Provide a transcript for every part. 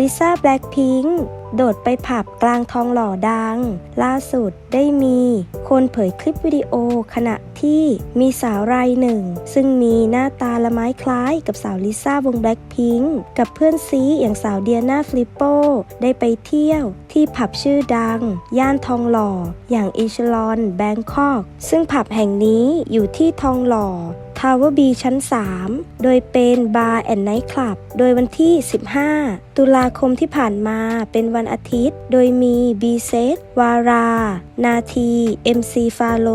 ลิซ่าแบล็คพิงค์โดดไปผับกลางทองหล่อดัง ล่าสุดได้มีคนเผยคลิปวิดีโอขณะที่มีสาวรายหนึ่ง ซึ่งมีหน้าตาละไม้คล้ายกับสาวลิซ่าวงแบล็คพิงค์กับเพื่อนซีอย่างสาวเดียนาฟลิปโปได้ไปเที่ยวที่ผับชื่อดัง ย่านทองหล่อ อย่างอิชลอนแบงคอก ซึ่งผับแห่งนี้อยู่ที่ทองหล่อ ทาวเวอร์บีชั้น 3 โดยเป็นบาร์แอนด์ไนท์คลับ โดยวันที่ 15 ตุลาคมที่ผ่านมาเป็นวันอาทิตย์ โดยมีบีเซตวารา นาที MC ฟาโล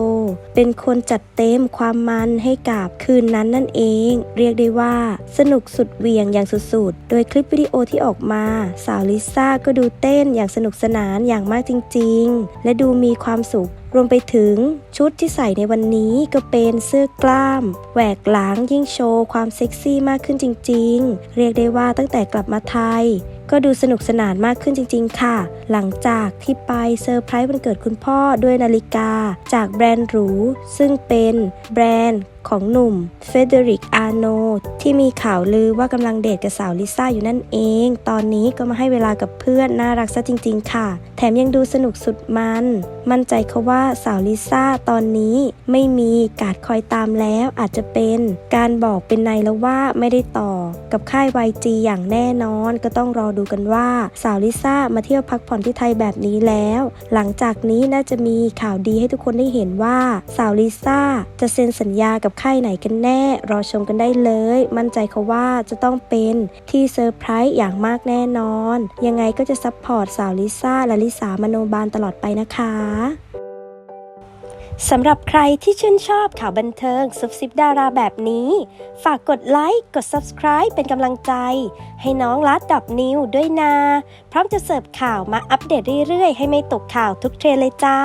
เป็นคนจัดเต็มความมันให้กับคืนนั้นนั่นเอง เรียกได้ว่าสนุกสุดเวียงอย่างสุดๆ โดยคลิปวิดีโอที่ออกมา สาวลิซ่าก็ดูเต้นอย่างสนุกสนานอย่างมากจริง ๆ และดูมีความสุข รวมไปถึงชุดที่ใส่ในวันนี้ก็เป็นเสื้อกล้าม แหวกหลังยิ่งโชว์ความเซ็กซี่มากขึ้นจริง ๆ เรียกได้ว่าตั้งแต่กลับมาไทย ก็ดูสนุกสนานมากขึ้นจริง ๆ ค่ะ หลังจากที่ไปเซอร์ไพรส์วันเกิดคุณพ่อด้วยนาฬิกา จากแบรนด์หรู ซึ่งเป็นแบรนด์ของหนุ่มเฟเดริกอาโนที่มีข่าวลือว่ากำลังเดทกับสาวลิซ่าอยู่นั่นเอง ตอนนี้ก็มาให้เวลากับเพื่อนน่ารักซะจริง ๆ ค่ะ แถมยังดูสนุกสุดมัน มั่นใจเขาว่าสาวลิซ่าตอนนี้ไม่มีการดคอยตามแล้วอาจจะเป็นการบอกเป็นในแล้วว่าไม่ได้ต่อ กับค่าย YG อย่างแน่นอนก็ต้องรอดูกันว่า สาวลิซ่ามาเที่ยวพักผ่อนที่ไทยแบบนี้แล้ว หลังจากนี้น่าจะมีข่าวดีให้ทุกคนได้เห็นว่าสาวลิซ่าจะเซ็นสัญญากับค่ายไหนกันแน่ รอชมกันได้เลย มั่นใจเขาว่าจะต้องเป็นที่เซอร์ไพรส์อย่างมากแน่นอน ยังไงก็จะซัพพอร์ตสาวลิซ่าและลิสามโนบาลตลอดไปนะคะสำหรับใครที่ชื่นชอบข่าวบันเทิงซุบซิบดาราแบบนี้ ฝากกดไลค์ กด Subscribe เป็นกำลังใจ ให้น้องลัดดับนิวด้วยนะพร้อมจะเสิร์ฟข่าวมาอัปเดตเรื่อยๆ ให้ไม่ตกข่าวทุกเทรนเลยจ้า